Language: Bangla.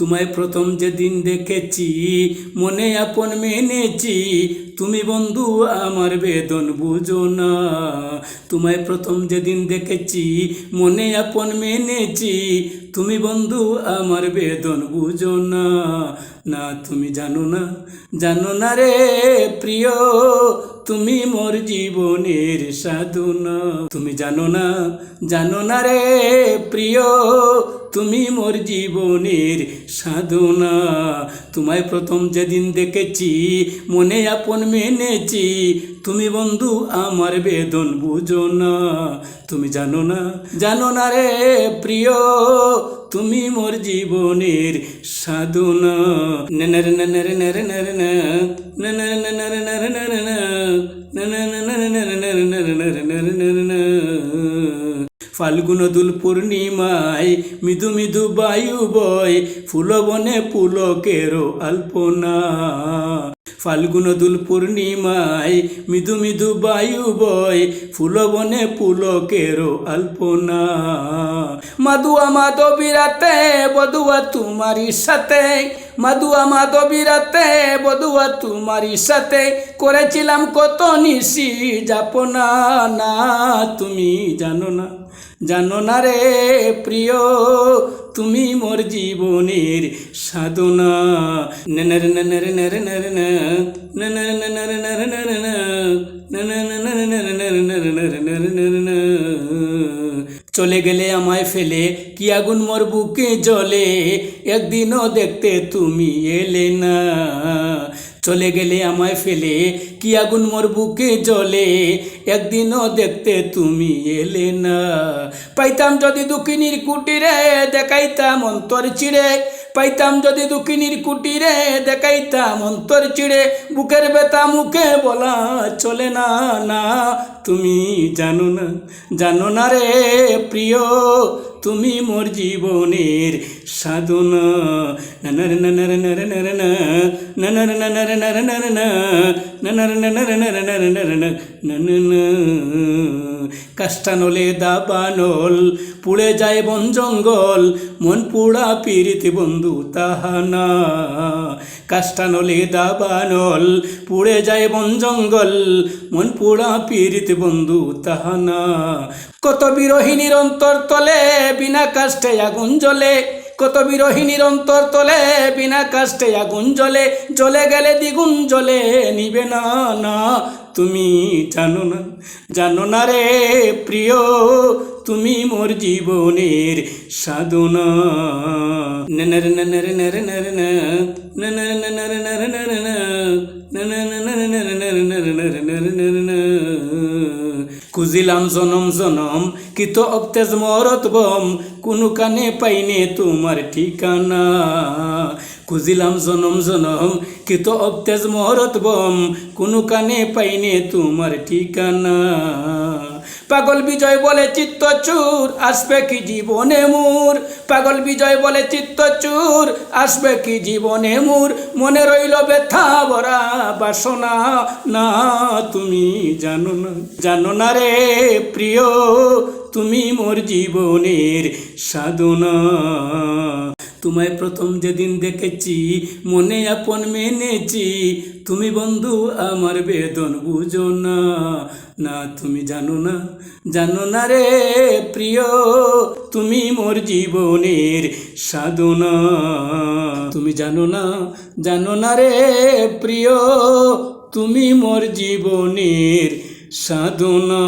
তোমায় প্রথম যেদিন দেখেছি, মনে আপন মেনেছি। তুমি বন্ধু, আমার বেদন বুঝো না। তোমায় প্রথম যেদিন দেখেছি, মনে আপন মেনেছি। তুমি বন্ধু, আমার বেদন বুঝো না। না, তুমি জানো না জানো না রে প্রিয়। তুমি মোর জীবনের সাধুনা। তুমি জানো না জানো না রে প্রিয়, তুমি মোর জীবনের সাধনা। তোমায় প্রথম যেদিন দেখেছি মনে আপন মেনেছি তুমি বন্ধু আমার বেদন বুঝো না তুমি জানো না জানো না রে প্রিয় তুমি মোর জীবনের নেরে না না ফাল্গুন দুল পূর্ণিমায়, মৃদু মৃদু বায়ু বয়, ফুল বনে পুলকেরো আল্পনা। ফাল্গুন দুল পূর্ণিমায়, মৃদু মৃদু বায়ু বয়, ফুল বনে পুলকেরো আল্পনা। মাদুয়া মাধবীরাতে বধুয়া তোমারি সাথে। মাদুয়া মাধবীরাতে বধুয়া তোমারি সাথে। করেছিলাম কত নিশি যাপনা, না তুমি জানো না। জানো না রে প্রিয় তুমি মোর জীবনের সাধনা নেনার নেনার নের নের নেনার নেনার নের নের নেনার নেনার নের নের নের নের নের নের চলে গেলে আমায় ফেলে কি আগুন মোর বুকে জ্বলে একদিনও দেখতে তুমি এলে না চলে গেলে আমায় ফেলে। কি আগুন মোর বুকে জ্বলে? একদিনও দেখতে তুমি এলে না। পাইতাম যদি দুঃখিনীর কুটিরে, দেখাইতাম অন্তর চিড়ে। পাইতাম যদি দুঃখিনীর কুটিরে, দেখাইতাম অন্তর চিড়ে। বুকের ব্যথা মুখে বলা চলে না না, তুমি জানো না জানো না রে প্রিয়। তুমি মোর জীবনের সাধনা ননর ননর নর নর না ননর ননর নর নর না ননর ননর নর নর নর নন কাষ্টানলে দাবানল পুড়ে যায় বন জঙ্গল মন পুড়া পীড়িত বন্ধু তাহানা কাষ্টানলে দাবানল পুড়ে যায় বন জঙ্গল মন পুড়া পীড়িত বন্ধু তাহানা কত বিরোহিনীর অন্তর তলে বিনা কাষ্টে আগুন জ্বলে কত বিরোহিনীর অন্তর তলে বিনা কাষ্টে আগুন জ্বলে জ্বলে গেলে দ্বিগুণ জ্বলে নিবে না না তুমি জানো না জানো না রে প্রিয় তুমি মোর জীবনের সাধনা নেনার নেনার নের নের নের নের নের নের নের নের নের নের খুঁজিলাম জনম জনম, কিত অক্তেজ মরত বম, কোনো কানে পাইনে তোমার ঠিকানা। খুঁজিলাম জনম জনম, কিত অক্তেজ মরত বম, কোনো কানে পাইনে তোমার ঠিকানা। পাগল বিজয় বলে চিত্ত চিত্তচুর, আসবে কি জীবনে মোর? পাগল বিজয় বলে চিত্ত চিত্তচুর, আসবে কি জীবনে মোর? মনে রইল ব্যথা ভরা বাসনা। না, তুমি জানো না জানো না রে প্রিয়, তুমি মোর জীবনের সাধনা। তোমায় প্রথম যেদিন দেখেছি, মনে আপন মেনেছি। তুমি বন্ধু, আমার বেদন বুঝো না। না, তুমি জানো না জানো না রে প্রিয়, তুমি মোর জীবনের সাধনা। তুমি জানো না জানো না রে প্রিয়, তুমি মোর জীবনের সাধনা।